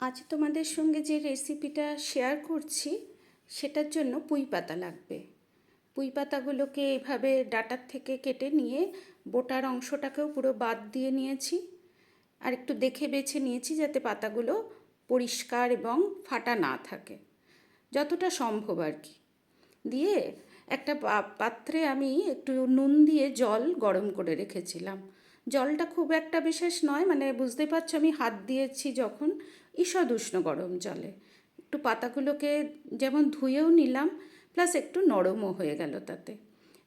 আজ তোমাদের সঙ্গে যে রেসিপিটা শেয়ার করছি, সেটার জন্য পুঁই পাতা লাগবে। পুঁই পাতাগুলোকে এভাবে ডাটার থেকে কেটে নিয়ে বোটার অংশটাকেও পুরো বাদ দিয়ে নিয়েছি। আর একটু দেখে বেছে নিয়েছি যাতে পাতাগুলো পরিষ্কার এবং ফাটা না থাকে। যতটা সম্ভব আর কি। দিয়ে একটা পাত্রে আমি একটু নুন দিয়ে জল গরম করে রেখেছিলাম। জলটা খুব একটা বিশেষ নয় মানে বুঝতে পারছ আমি হাত দিয়েছি যখন ঈষদ উষ্ণ গরম জলে। একটু পাতাগুলোকে যেমন ধুয়েও নিলাম, প্লাস একটু নরমও হয়ে গেল তাতে।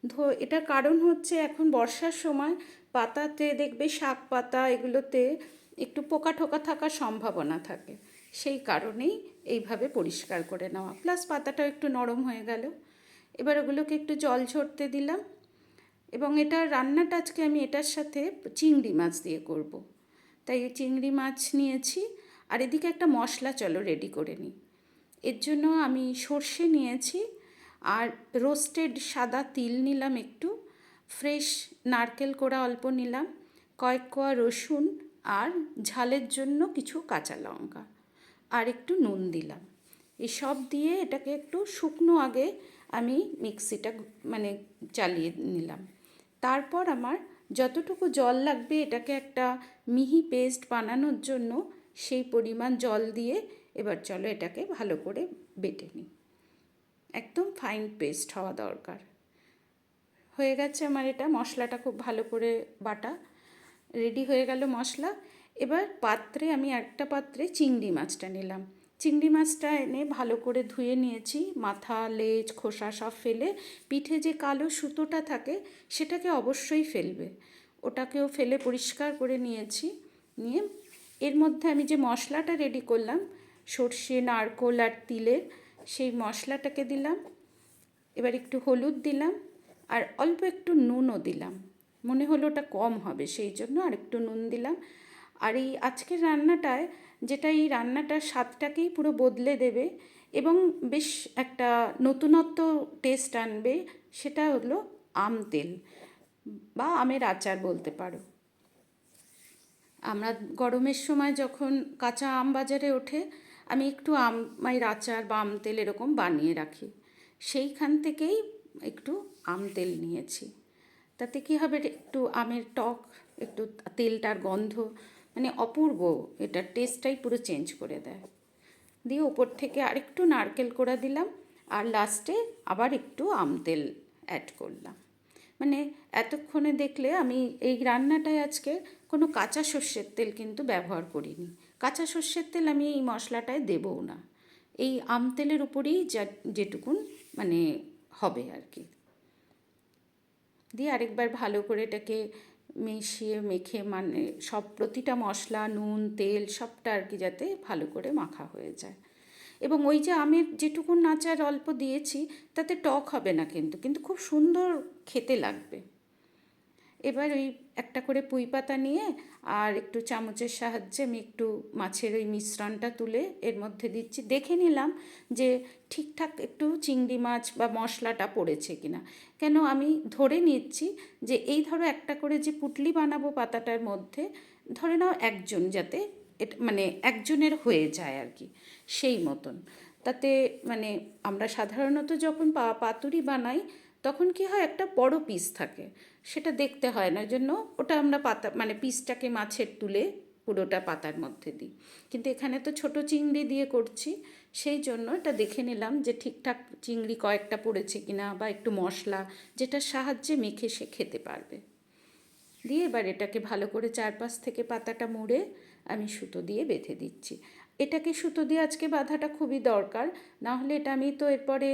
ধো, এটার কারণ হচ্ছে এখন বর্ষার সময় পাতাতে দেখবে শাক পাতা এগুলোতে একটু পোকা ঠোকা থাকার সম্ভাবনা থাকে। সেই কারণেই এইভাবে পরিষ্কার করে নেওয়া। প্লাস পাতাটাও একটু নরম হয়ে গেল। এবার ওগুলোকে একটু জল ঝরতে দিলাম। এবং এটা রান্নাটা আজকে আমি এটার সাথে চিংড়ি মাছ দিয়ে করব। তাই চিংড়ি মাছ নিয়েছি। আর এদিকে একটা মশলা চলো রেডি করে নিই। এর জন্য আমি সর্ষে নিয়েছি আর রোস্টেড সাদা তিল নিলাম একটু ফ্রেশ নারকেল কোড়া অল্প নিলাম, কয়েক কোয়া রসুন আর ঝালের জন্য কিছু কাঁচা লঙ্কা আর একটু নুন দিলাম। এই সব দিয়ে এটাকে একটু শুকনো আগে আমি মিক্সিটা মানে চালিয়ে নিলাম। তারপর আমার যতটুকু জল লাগবে এটাকে একটা মিহি পেস্ট বানানোর জন্য সেই পরিমাণ জল দিয়ে এবার চলো এটাকে ভালো করে বেটে নিই। একদম ফাইন পেস্ট হওয়া দরকার। হয়ে গেছে আমার এটা, মশলাটা খুব ভালো করে বাটা। রেডি হয়ে গেল মশলা। এবার পাত্রে আমি একটা পাত্রে চিংড়ি মাছটা নিলাম। চিংড়ি মাছটা এনে ভালো করে ধুয়ে নিয়েছি। মাথা, লেজ, খোসা সব ফেলে। পিঠে যে কালো সুতোটা থাকে, সেটাকে অবশ্যই ফেলবে। ওটাকেও ফেলে পরিষ্কার করে নিয়েছি। নিয়ে এর মধ্যে আমি যে মশলাটা রেডি করলাম, সর্ষে, নারকোল আর তিলের, সেই মশলাটাকে দিলাম। এবার একটু হলুদ দিলাম আর অল্প একটু নুনও দিলাম। মনে হলো ওটা কম হবে, সেই জন্য আর একটু নুন দিলাম। আর এই আজকের রান্নাটায় যেটা এই রান্নাটার স্বাদটাকেই পুরো বদলে দেবে এবং বেশ একটা নতুনত্ব টেস্ট আনবে, সেটা হলো আম তেল বা আমের আচার বলতে পারো। আমরা গরমের সময় যখন কাঁচা আম বাজারে ওঠে, আমি একটু আমের আচার বা আম তেল এরকম বানিয়ে রাখি। সেইখান থেকেই একটু আম তেল নিয়েছি। তাতে কী হবে একটু আমের টক, একটু তেলটার গন্ধ মানে অপূর্ব, এটার টেস্টটাই পুরো চেঞ্জ করে দেয়। দিয়ে ওপর থেকে আরেকটু নারকেল কোড়া দিলাম, আর লাস্টে আবার একটু আম তেল অ্যাড করলাম। মানে এতক্ষণে দেখলে আমি এই রান্নাটায় আজকে কোনো কাঁচা সর্ষের তেল কিন্তু ব্যবহার করিনি। কাঁচা সর্ষের তেল আমি এই মশলাটায় দেবও না। এই আম তেলের উপরেই যা, যেটুকুন মানে হবে আর কি দিয়ে আরেকবার ভালো করে এটাকে মিশিয়ে, মেখে মানে সব প্রতিটা মশলা, নুন, তেল সবটা আর কি যাতে ভালো করে মাখা হয়ে যায়। এবং ওই যে আমের যেটুকুন নাচার অল্প দিয়েছি, তাতে টক হবে না কিন্তু কিন্তু খুব সুন্দর খেতে লাগবে। এবার ওই একটা করে পুঁই পাতা নিয়ে আর একটু চামচের সাহায্যে আমি একটু মাছের ওই মিশ্রণটা তুলে এর মধ্যে দিচ্ছি। দেখে নিলাম যে ঠিকঠাক একটু চিংড়ি মাছ বা মশলাটা পড়েছে কিনা। কেন আমি ধরে নিচ্ছি যে এই ধরো একটা করে যে পুটলি বানাবো পাতাটার মধ্যে, ধরে নাও একজন যাতে এটা মানে একজনের হয়ে যায় আর কি, সেই মতন। তাতে মানে আমরা সাধারণত যখন পা, পাতুরি বানাই, তখন কি হয় একটা বড় পিস থাকে, সেটা দেখতে হয় না, জন্য ওটা আমরা পাতা মানে পিসটাকে মাছের তুলে পুরোটা পাতার মধ্যে দিই। কিন্তু এখানে তো ছোট চিংড়ি দিয়ে করছি, সেই জন্য এটা দেখে নিলাম যে ঠিকঠাক চিংড়ি কয়েকটা পড়েছে কিনা বা একটু মশলা, যেটার সাহায্যে মেখে সে খেতে পারবে। দিয়ে এবার এটাকে ভালো করে চারপাশ থেকে পাতাটা মুড়ে আমি সুতো দিয়ে বেঁধে দিচ্ছি। এটাকে সুতো দিয়ে আজকে বাঁধাটা খুবই দরকার, না হলে এটা আমি তো এরপরে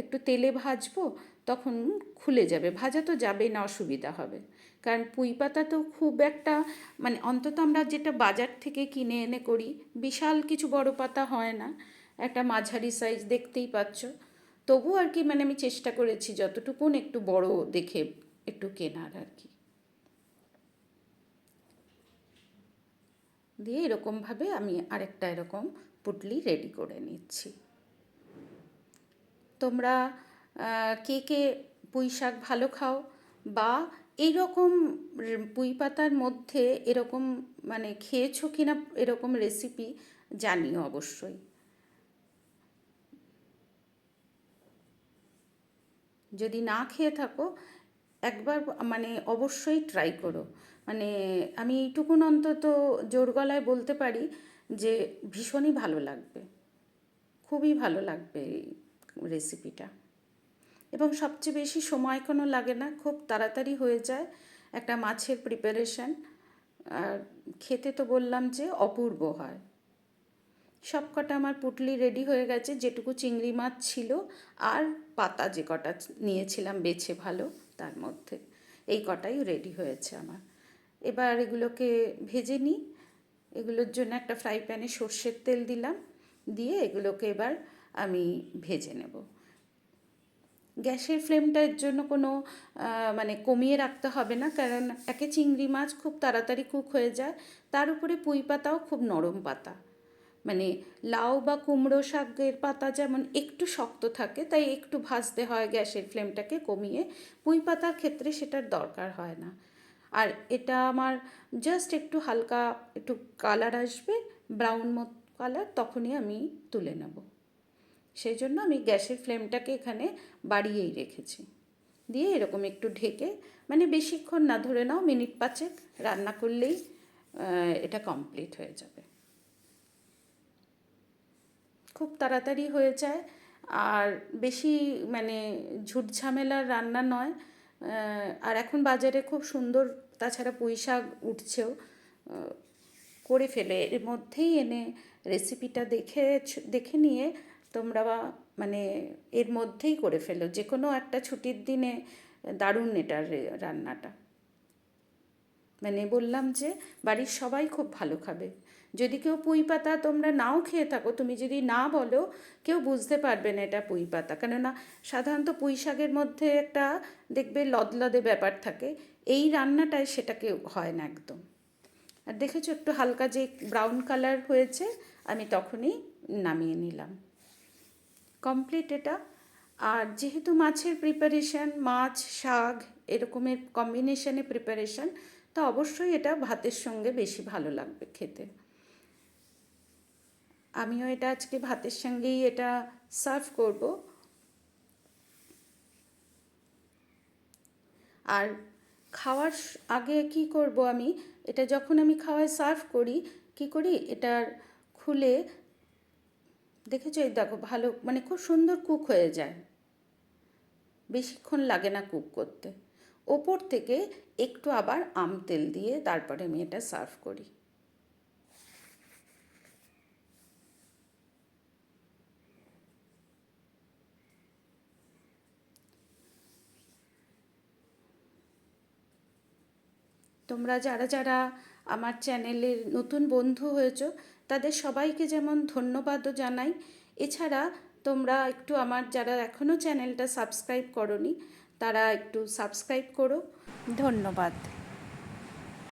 একটু তেলে ভাজবো, তখন খুলে যাবে। ভাজা তো যাবে না অসুবিধা হবে। কারণ পুঁই পাতা তো খুব একটা মানে অন্তত আমরা যেটা বাজার থেকে কিনে এনে করি, বিশাল কিছু বড় পাতা হয় না। একটা মাঝারি সাইজ দেখতেই পাচ্ছ। তবু আর কি মানে আমি চেষ্টা করেছি যতটুকুন একটু বড় দেখে একটু কেনার আর কি। দিয়ে এরকমভাবে আমি আরেকটা এরকম পুটলি রেডি করে নিচ্ছি। তোমরা কে কে পুঁই শাক ভালো খাও বা এই রকম পুঁই পাতার মধ্যে এরকম মানে খেয়েছো কি না এরকম রেসিপি জানিও অবশ্যই। যদি না খেয়ে থাকো, একবার মানে অবশ্যই ট্রাই করো। মানে আমি এইটুকুন অন্তত জোর গলায় বলতে পারি যে ভীষণই ভালো লাগবে। খুবই ভালো লাগবে এই রেসিপিটা এবং সবচেয়ে বেশি সময় কোনো লাগে না, খুব তাড়াতাড়ি হয়ে যায় একটা মাছের প্রিপারেশন আর খেতে তো বললাম যে অপূর্ব হয়। সব কটা আমার পুটলি রেডি হয়ে গেছে, যেটুকু চিংড়ি মাছ ছিল আর পাতা যে কটা নিয়েছিলাম বেছে ভালো, তার মধ্যে এই কটাই রেডি হয়েছে আমার। এবার এগুলোকে ভেজে নিই। এগুলোর জন্য একটা ফ্রাই প্যানে সর্ষের তেল দিলাম। দিয়ে এগুলোকে এবার আমি ভেজে নেব। গ্যাসের ফ্লেমটার জন্য কোনো মানে কমিয়ে রাখতে হবে না। কারণ একে চিংড়ি মাছ খুব তাড়াতাড়ি কুক হয়ে যায়। তার উপরে পুঁই পাতাও খুব নরম পাতা। মানে লাউ বা কুমড়ো শাকের পাতা যেমন একটু শক্ত থাকে, তাই একটু ভাজতে হয় গ্যাসের ফ্লেমটাকে কমিয়ে। পুঁই পাতার ক্ষেত্রে সেটার দরকার হয় না। আর এটা আমার জাস্ট একটু হালকা একটু কালার আসবে ব্রাউন মত কালার তখনই আমি তুলে নেব। সেই জন্য আমি গ্যাসের ফ্লেমটাকে এখানে বাড়িয়েই রেখেছি। দিয়ে এরকম একটু ঢেকে মানে বেশিক্ষণ না ধরে নাও, মিনিট পাঁচেক রান্না করলেই এটা কমপ্লিট হয়ে যাবে। খুব তাড়াতাড়ি হয়ে যায়। আর বেশি মানে ঝুট ঝামেলার রান্না নয় আর এখন বাজারে খুব সুন্দর তাছাড়া পুঁই শাক উঠছেও করে ফেলে। এর মধ্যেই এনে রেসিপিটা দেখে দেখে নিয়ে তোমরা মানে এর মধ্যেই করে ফেলো। যে কোনো একটা ছুটির দিনে দারুণ এটা রান্নাটা। মানে বললাম যে, বাড়ির সবাই খুব ভালো খাবে। যদি কেউ পুঁই পাতা তোমরা নাও খেয়ে থাকো, তুমি যদি না বলো, কেউ বুঝতে পারবে না এটা পুঁই পাতা। কেননা সাধারণত পুঁই শাকের মধ্যে একটা দেখবে লদলদে ব্যাপার থাকে, এই রান্নাটায় সেটাকে হয় না একদম। আর দেখেছ একটু হালকা যে ব্রাউন কালার হয়েছে, আমি তখনই নামিয়ে নিলাম। কমপ্লিট এটা। আর যেহেতু মাছের প্রিপারেশান মাছ, শাক এরকমের কম্বিনেশনে প্রিপারেশান তো অবশ্যই এটা ভাতের সঙ্গে বেশি ভালো লাগবে খেতে। আমিও এটা আজকে ভাতের সঙ্গেই এটা সার্ভ করব। আর খাওয়ার আগে কি করব আমি? এটা যখন আমি খাওয়ায় সার্ভ করি, কি করি? এটার খুলে দেখেছ? এই দেখো, ভালো মানে খুব সুন্দর কুক হয়ে যায়। বেশিক্ষণ লাগে না কুক করতে। ওপর থেকে একটু আবার আম তেল দিয়ে তারপরে আমি এটা সার্ভ করি। তোমরা যারা যারা আমার চ্যানেলের নতুন বন্ধু হয়েছ, তাদের সবাইকে যেমন ধন্যবাদও জানাই। এছাড়া তোমরা একটু আমার যারা এখনও চ্যানেলটা সাবস্ক্রাইব করনি, তারা একটু সাবস্ক্রাইব করো। ধন্যবাদ।